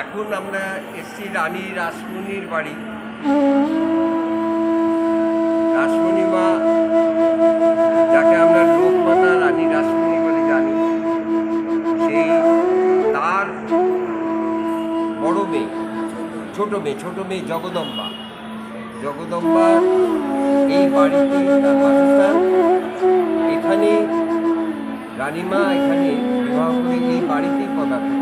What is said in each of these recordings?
এখন আমরা এসছি রানী রাসমণির বাড়ি। রাসমণি মা, যাকে আমরা লোকমাতা রানী রাসমণি বলে জানি, সেই তার বড় মেয়ে, ছোট মেয়ে ছোট মেয়ে জগদম্বা। জগদম্বার এই বাড়িতে এখানে রানীমা এখানে বিবাহ করে এই বাড়িতেই পদার্থ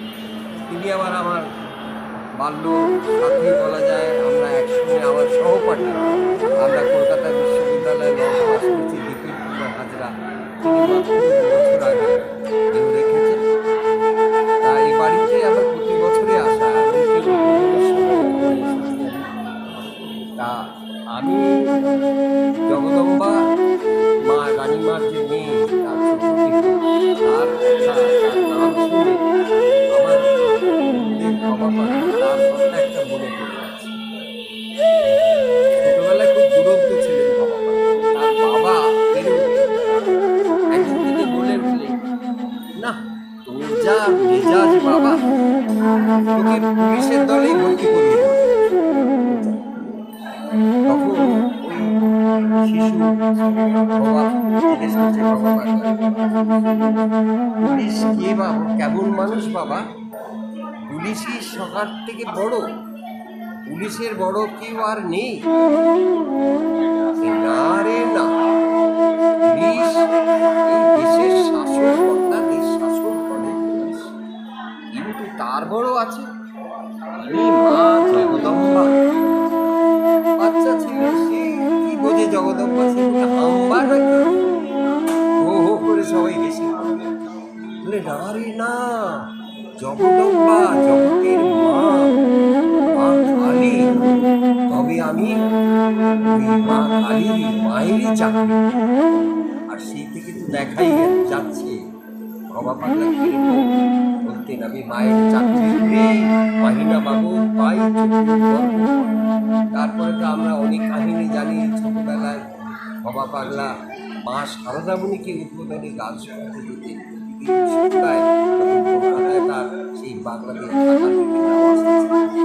তিনি আবার আমার বাল্য সাথী বলা যায়। আমরা একসঙ্গে আমার সহপাঠী। আমরা কলকাতা বিশ্ববিদ্যালয়ে হাজরা। বছর আগে। একটা মনে ছোটবেলায় খুব দুরন্ত ছিলেন বাবা তার বাবা একদিন তিনি বলে উঠলেন না তোর যা মেজাজ বাবা তোকে পুলিশের দলেই ভর্তি করিয়ে তখন শিশু বাবা জিজ্ঞেস করছে বাবা পুলিশ কে বাবা কেমন মানুষ বাবা। পুলিশই সবার থেকে বড়। পুলিশের বড় কেউ আর নেই। না রে না। শাসন করে কিন্তু তার বড় আছে। জগদম্বা জগতের মা কালী। তবে আমি ওই মা কালীর মায়েরই চাকরি। আর সেই থেকে তো দেখাই যাচ্ছে বাবা পাগলা কীরকম বলতেন, আমি মায়ের চাকরি করে মাহিনা বাবু পাই তারপরে তো আমরা অনেক কাহিনী জানি ছোটবেলায়। বাবা পাগলা মা সারদামণিকে উদ্বোধনী গান শোনাতে দিতেন তিনি সন্ধ্যায় তখন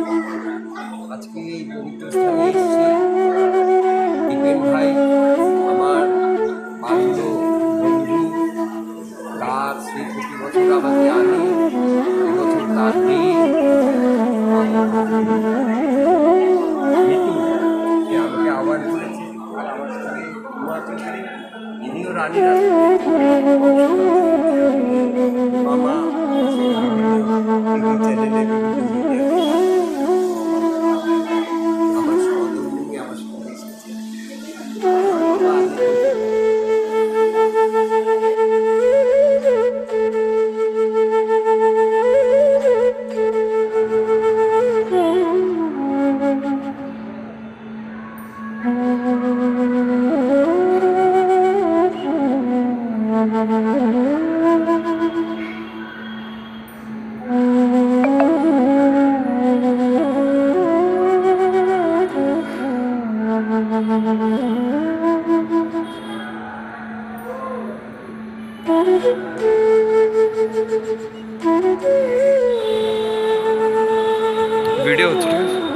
वीडियो चल